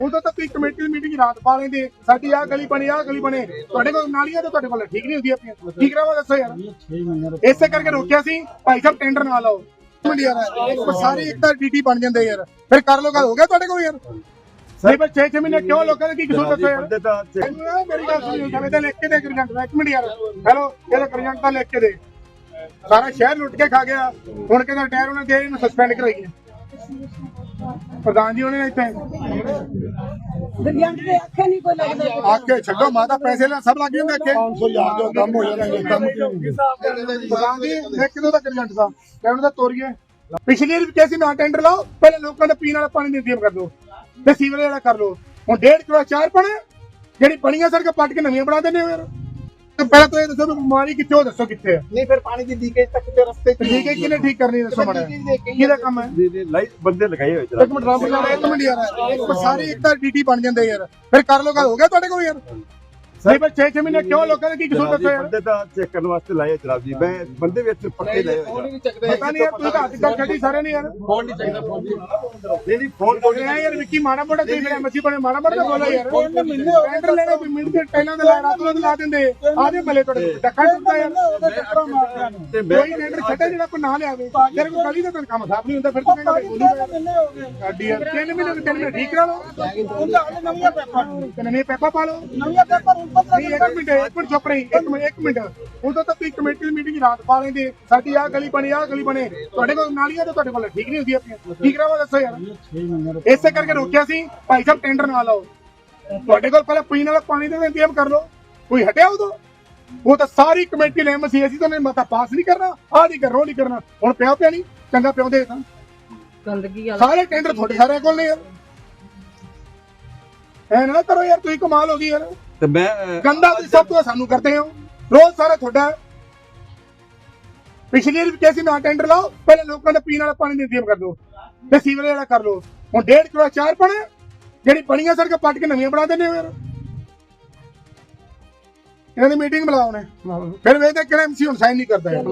ਉਦੋਂ ਤਾਂ ਤੁਸੀਂ ਕਮੇਟੀ ਦੀ ਮੀਟਿੰਗ ਰਾਤ ਪਾ ਲੈਂਦੇ। ਸਾਡੀ ਆਹ ਗਲੀ ਬਣੀ ਆਹ ਗਲੀ ਬਣੇ। ਤੁਹਾਡੇ ਕੋਲ ਨਾਲੀਆਂ ਤਾਂ ਤੁਹਾਡੇ ਕੋਲ ਠੀਕ ਨਹੀਂ ਹੁੰਦੀਆਂ ਆਪਣੀਆਂ ਠੀਕ ਰਾਵਾ ਦੱਸੋ ਯਾਰ। ਇਸੇ ਕਰਕੇ ਰੋਕਿਆ ਸੀ ਭਾਈ ਸਾਹਿਬ ਟੈਂਡਰ ਨਾ ਲਾਓ ਮੰਡੀ ਯਾਰ ਇੱਕ ਸਾਰੇ ਇੱਕ ਤਾਂ ਡੀਟੀ ਬਣ ਜਾਂਦੇ ਯਾਰ। ਫਿਰ ਕਰ ਲੋ ਗੱਲ ਹੋ ਗਿਆ ਤੁਹਾਡੇ ਕੋਲ ਯਾਰ। ਨਹੀਂ ਪਰ 6-6 ਮਹੀਨੇ ਕਿਉਂ ਲੋਕਾਂ ਦਾ ਕੀ ਕਸੂਰ ਦੱਸੋ ਯਾਰ? ਮੇਰੀ ਗੱਲ ਸੁਣਿਓ ਜਿਵੇਂ ਤਾਂ ਲਿਖ ਕੇ ਦੇ ਗਰਜੰਟ ਦਾ ਇੱਕ ਮਿੰਟ ਯਾਰ। ਹੈਲੋ ਇਹਦਾ ਗਰਜੰਟ ਤਾਂ ਲਿਖ ਕੇ ਦੇ। ਸਾਰਾ ਸ਼ਹਿਰ ਲੁੱਟ ਕੇ ਖਾ ਗਿਆ। ਹੁਣ ਕਹਿੰਦਾ ਟਾਇਰ ਉਹਨਾਂ ਦੇ ਇਹਨੂੰ ਸਸਪੈਂਡ ਕਰਾਈ ਗਿਆ ਪ੍ਰਧਾਨ ਜੀ ਉਹਨੇ ਇੱਥੇ? ਦਿਵਿਆਂਗ ਦੇ ਅੱਖੇ ਨਹੀਂ ਕੋਈ ਲੱਗਦਾ। ਆਕੇ ਛੱਡੋ ਮਾਤਾ ਪੈਸੇ ਲੈ ਸਭ ਲੱਗ ਜਾਂਦੇ ਅੱਗੇ 500 ਯਾਰ ਜੋ ਕੰਮ ਹੋ ਜਾਣਾ ਕੰਮ ਪ੍ਰਧਾਨ ਜੀ ਇਹ ਕਿਦੋਂ ਦਾ ਗਰਜੰਟ ਦਾ ਕਹਿੰਦਾ ਤਾਂ ਤੋਰੀਏ। ਪਿਛਲੀ ਵਾਰ ਵੀ ਕਿਹਾ ਸੀ ਨਾ ਟੈਂਡਰ ਲਾਓ ਪਹਿਲੇ ਲੋਕਾਂ ਦਾ ਪੀਣ ਵਾਲਾ ਪਾਣੀ ਦੀ ਇੰਤਜ਼ਾਮ ਕਰ ਦਿਓ। ਤੇ ਸੀਵਰੇਜ ਵਾਲਾ ਕਰ ਲਓ। ਹੁਣ ਡੇਢ ਕਿਲੋ ਚਾਰ ਪਣੇ ਜਿਹੜੀ ਬਣੀਆਂ ਸੜਕਾਂ ਪੱਟ ਕੇ ਨਵੀਆਂ ਬਣਾ ਦਿੰਦੇ ਹੋ ਯਾਰ। ਤੇ ਪਹਿਲਾਂ ਤਾਂ ਇਹ ਦੱਸੋ ਵੀ ਬਿਮਾਰੀ ਕਿੱਥੇ ਹੋ ਦੱਸੋ ਕਿੱਥੇ ਹੈ ਨਹੀਂ ਫਿਰ ਪਾਣੀ ਦੀ ਲੀਕੇਜ ਤੱਕ ਤੇ ਰਸਤੇ ਚ ਠੀਕ ਹੈ ਕਿਹਨੇ ਠੀਕ ਕਰਨੀ ਦੱਸੋ ਮੜਾ ਕਿਹਦਾ ਕੰਮ ਹੈ? ਲਾਈਟ ਬੰਦੇ ਲਗਾਏ ਹੋਏ ਇੱਕ ਮਿੰਟ ਰਾਮ ਨਾਲ ਇੱਕ ਮਿੰਟ ਯਾਰ। ਇੱਕ ਸਾਰੇ ਇੱਕ ਤਾਂ ਡੀਟੀ ਬਣ ਜਾਂਦੇ ਯਾਰ। ਫਿਰ ਕਰ ਲੋ ਗੱਲ ਹੋ ਗਿਆ ਤੁਹਾਡੇ ਕੋਲ ਯਾਰ? ਨਹੀਂ ਪਰ 6-6 ਮਹੀਨੇ ਕਿਉਂ ਲੋਕਾਂ ਦਾ ਕੀ ਕਸੂਰ ਦੱਸੋ ਯਾਰ ਬੰਦੇ ਤਾਂ ਚੈੱਕ ਕਰਨ ਵਾਸਤੇ ਲਾਏ ਜਨਾਬ ਜੀ। ਮੈਂ ਬੰਦੇ ਵਿੱਚ ਪੱਕੇ ਲਾਏ ਹੋਏ ਨਹੀਂ ਚੱਕਦੇ ਪਤਾ ਨਹੀਂ ਯਾਰ ਤੁਸੀਂ ਤਾਂ ਹੱਥ ਕਰ ਛੱਡੀ ਸਾਰੇ ਨੇ ਯਾਰ। ਫੋਨ ਨਹੀਂ ਚੱਕਦਾ ਫੋਨ ਨਹੀਂ ਨਹੀਂ ਫੋਨ ਬੋਲ ਰਿਹਾ ਯਾਰ ਵਿੱਕੀ ਮਾੜਾ ਮੋਟਾ ਤੁਸੀਂ ਮੇਰੇ ਮੱਛੀ ਬਣੇ ਮਾੜਾ ਮੋਟਾ ਬੋਲੋ ਯਾਰ। ਟੈਂਡਰ ਲੈਣਾ ਵੀ ਮਿੰਟ ਦੇ ਟੈਲਾਂ ਦੇ ਲਾ ਰਾਤ ਨੂੰ ਲਾ ਦਿੰਦੇ। ਆਦੇ ਮਲੇ ਤੁਹਾਡੇ ਡੱਕਾ ਟੁੱਟਦਾ ਯਾਰ। ਤੇ ਮੈਂ ਕੋਈ ਟੈਂਡਰ ਛੱਡੇ ਜਿਹੜਾ ਕੋਈ ਨਾ ਲਿਆਵੇ। ਤੇਰੇ ਕੋਲ ਗਲੀ ਦਾ ਤਾਂ ਕੰਮ ਸਾਫ਼ ਨਹੀਂ ਹੁੰਦਾ ਫਿਰ ਤੂੰ ਕਹਿੰਦਾ ਸਾਡੀ ਯਾਰ ਤਿੰਨ ਮਹੀਨੇ ਦੇ ਤਿੰਨ ਮਹੀਨੇ ਠੀਕ ਕਰਾ ਲਓ ਨਵੀਆਂ ਪੇਪਰ। ਤੇ ਨਵੇਂ ਪੈਪਾ ਪਾ ਲਓ। ਨਵੀਆਂ ਪੇਪਰ ਉੱਪਰ ਨਹੀਂ ਇੱਕ ਮਿੰਟ ਇੱਕ ਮਿੰਟ ਚੁੱਪ ਰਹੀ ਇੱਕ ਮਿੰਟ ਇੱਕ ਮਿੰਟ। ਉਦੋਂ ਤਾਂ ਤੁਸੀਂ ਕਮੇਟੀ ਦੀ ਮੀਟਿੰਗ ਰਾਤ ਪਾ ਲੈਂਦੇ। ਸਾਡੀ ਆਹ ਗਲੀ ਬਣੀ ਆਹ ਗਲੀ ਬਣੇ। ਤੁਹਾਡੇ ਕੋਲ ਨਾਲੀਆਂ ਤਾਂ ਤੁਹਾਡੇ ਕੋਲ ਠੀਕ ਨਹੀਂ ਹੁੰਦੀਆਂ ਆਪਣੀਆਂ ਠੀਕ ਰਾਵਾ ਦੱਸੋ ਯਾਰ? ਇਸੇ ਕਰਕੇ ਰੋਕਿਆ ਸੀ ਭਾਈ ਸਾਹਿਬ ਟੈਂਡਰ ਨਾ ਲਾਓ ਤੁਹਾਡੇ ਕੋਲ ਪਹਿਲਾਂ ਪੀਣ ਵਾਲਾ ਪਾਣੀ ਦਾ ਇੰਤਜ਼ਾਮ ਕਰ ਲਓ। ਕੋਈ ਹਟਿਆ ਉਦੋਂ? ਉਹ ਤਾਂ ਸਾਰੀ ਕਮੇਟੀ ਨੇ ਮਸੀ ਅਸੀਂ ਤਾਂ ਨੇ ਮਤਾ ਪਾਸ ਨਹੀਂ ਕਰਨਾ। ਆਹ ਨਹੀਂ ਉਹ ਨਹੀਂ ਕਰਨਾ। ਹੁਣ ਪਿਆ ਪਿਆ ਨਹੀਂ? ਚੰਗਾ ਪਿਆਉਂਦੇ ਤਾਂ। ਗੰਦਗੀ ਵਾਲਾ। ਸਾਰੇ ਟੈਂਡਰ ਤੁਹਾਡੇ ਸਾਰਿਆਂ ਕੋਲ ਨੇ ਯਾਰ। ਐ ਨਾ ਕਰੋ ਯਾਰ ਤੁਸੀਂ ਕਮਾਲ ਹੋ ਗਈ ਯਾਰ। ਤੇ ਮੈਂ ਅਹ, ਗੰਦਾ ਤੁਸੀਂ ਸਭ ਤੋਂ ਸਾਨੂੰ ਕਰਦੇ ਹੋ। ਰੋਜ਼ ਸਾਰਾ ਤੁਹਾਡਾ ਪਿਛਲੀ ਵਾਰ ਵੀ ਕਿਹਾ ਸੀ ਨਾ ਟੈਂਡਰ ਲਾਓ ਪਹਿਲੇ ਲੋਕਾਂ ਦਾ ਪੀਣ ਵਾਲਾ ਪਾਣੀ ਦੀ ਇੰਤਜ਼ਾਮ ਕਰ ਦਿਓ। ਤੇ ਸੀਵਰੇਜ ਵਾਲਾ ਕਰ ਲਓ। ਹੁਣ ਡੇਢ ਕਿਲੋ ਚਾਰ ਪਣੇ ਜਿਹੜੀ ਬਣੀਆਂ ਸੜਕਾਂ ਪੱਟ ਕੇ ਨਵੀਆਂ ਬਣਾ ਦਿੰਦੇ ਹੋ ਯਾਰ। ਇਹਨਾਂ ਦੀ ਮੀਟਿੰਗ ਬੁਲਾਓ। ਨੇ ਫਿਰ ਵੇਖਦੇ ਕਿਹੜਾ ਐਮਸੀ ਹੁਣ ਸਾਈਨ ਨਹੀਂ ਕਰਦਾ ਯਾਰ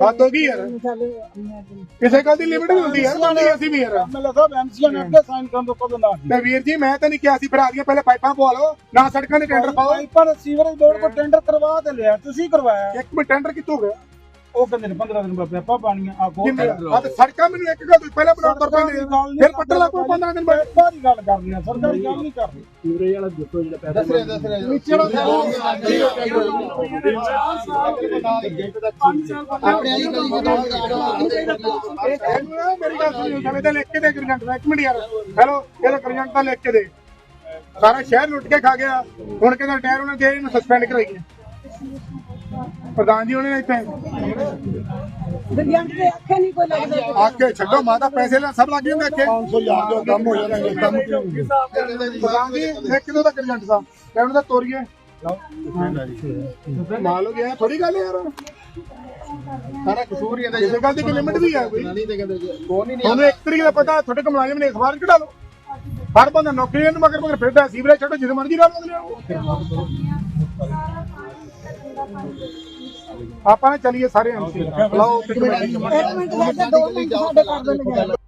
ਬਾਤ ਹੋ ਗਈ ਯਾਰ। ਕਿਸੇ ਗੱਲ ਦੀ ਲਿਮਿਟ ਵੀ ਹੁੰਦੀ ਯਾਰ ਬੰਦੀ ਅਸੀਂ ਵੀ ਯਾਰ। ਮੈਨੂੰ ਸਾਹਿਬ ਐਮਸੀਆਂ ਨੇ ਅੱਗੇ ਸਾਈਨ ਕਰਨ ਤੋਂ ਕਦੋਂ ਨਾ ਤੇ ਵੀਰ ਜੀ ਮੈਂ ਤਾਂ ਨਹੀਂ ਕਿਹਾ ਸੀ ਭਰਾ ਦੀਆਂ ਪਹਿਲੇ ਪਾਈਪਾਂ ਪਵਾ ਲਓ ਨਾ ਸੜਕਾਂ ਦੇ ਟੈਂਡਰ ਪਾਓ। ਪਾਈਪਰ ਸੀਵਰੇਜ ਬੋਰਡ ਕੋ ਟੈਂਡਰ ਕਰਵਾ ਤੇ ਲਿਆ ਤੁਸੀਂ ਕਰਵਾਇਆ। ਇੱਕ ਮਿੰਟ ਟੈਂਡਰ ਕਿੱਥੋਂ ਗਿਆ? ਉਹ ਕਹਿੰਦੇ ਨੇ 15 ਦਿਨ ਬਾਅਦ ਪੈਪਾ ਪਾਣੀਆਂ ਆ ਕੋ ਆ ਤੇ ਸੜਕਾਂ ਮੈਨੂੰ ਇੱਕ ਗੱਲ ਪਹਿਲਾਂ ਕਰ ਪੈਂਦੇ। ਫਿਰ ਪੱਟਣ ਲੱਗ ਪਓ 15 ਦਿਨ ਬਾਅਦ। ਪੈਪਾ ਦੀ ਗੱਲ ਕਰਨੀ ਆ ਸਰਕਾਰੀ ਗੱਲ ਨਹੀਂ ਕਰਨੀ ਸੀਵਰੇਜ ਵਾਲਾ ਦੱਸੋ ਜਿਹੜਾ ਪੈਸਾ ਦੱਸ ਰਿਹਾ ਦੱਸ ਰਿਹਾ। ਨੀਚੇ ਆਪਣੇ ਆਈ ਇਹਨੂੰ ਨਾ ਮੇਰੀ ਗੱਲ ਸੁਣਿਓ ਜਿਵੇਂ ਤਾਂ ਲਿਖ ਕੇ ਦੇ ਗਰਜੰਟ ਦਾ ਇੱਕ ਮਿੰਟ ਯਾਰ। ਹੈਲੋ ਇਹਦਾ ਗਰਜੰਟ ਤਾਂ ਲਿਖ ਕੇ ਦੇ। ਸਾਰਾ ਸ਼ਹਿਰ ਲੁੱਟ ਕੇ ਖਾ ਗਿਆ। ਹੁਣ ਕਹਿੰਦਾ ਟਾਇਰ ਉਹਨਾਂ ਦੇ ਇਹਨੂੰ ਸਸਪੈਂਡ ਕਰਾਈ ਗਿਆ ਪ੍ਰਧਾਨ ਜੀ ਉਹਨੇ ਇੱਥੇ? ਦਿਵਿਆਂਗ ਦੇ ਅੱਖੇ ਨਹੀਂ ਕੋਈ ਲੱਗਦਾ। ਆਕੇ ਛੱਡੋ ਮਾਤਾ ਪੈਸੇ ਲੈ ਸਭ ਲੱਗ ਜਾਂਦੇ ਅੱਗੇ 500 ਯਾਰ ਜੋ ਕੰਮ ਹੋ ਜਾਣਾ ਕੰਮ ਪ੍ਰਧਾਨ ਜੀ ਇਹ ਕਿਦੋਂ ਦਾ ਗਰਜੰਟ ਦਾ? ਕਹਿੰਦਾ ਤਾਂ ਤੋਰੀਏ? ਮਾਲ ਹੋ ਗਿਆ ਥੋੜੀ ਗੱਲ ਹੈ ਯਾਰ। ਸਾਰਾ ਕਸੂਰ ਹੀ ਇਹਦਾ ਕਿਸੇ ਗੱਲ ਦੀ ਕੋਈ ਲਿਮਿਟ ਵੀ ਹੈ ਕੋਈ? ਨਹੀਂ ਤੇ ਕਹਿੰਦੇ ਫੋਨ ਹੀ ਨਹੀਂ ਤੁਹਾਨੂੰ ਇੱਕ ਤਰੀਕੇ ਦਾ ਪਤਾ ਤੁਹਾਡੇ ਕੋਲ ਮੁਲਾਜ਼ਮ ਨੇ ਅਖਬਾਰ ਕਢਾ ਲਓ। ਹਰ ਬੰਦਾ ਨੌਕਰੀ ਨੂੰ ਮਗਰ ਮਗਰ ਫਿਰਦਾ ਸੀਵਰੇਜ ਛੱਡੋ ਜਿੱਦ ਮਰਜ਼ੀ ਲਾ ਲਓ ਆਪਾਂ ਨਾ ਚਲੀਏ ਸਾਰੇ ਐਮਸੀ ਬੁਲਾਓ ਇੱਕ ਮਿੰਟ ਇੱਕ ਮਿੰਟ, ਦੋ ਮਿੰਟ ਸਾਡੇ ਕਰ ਦੋ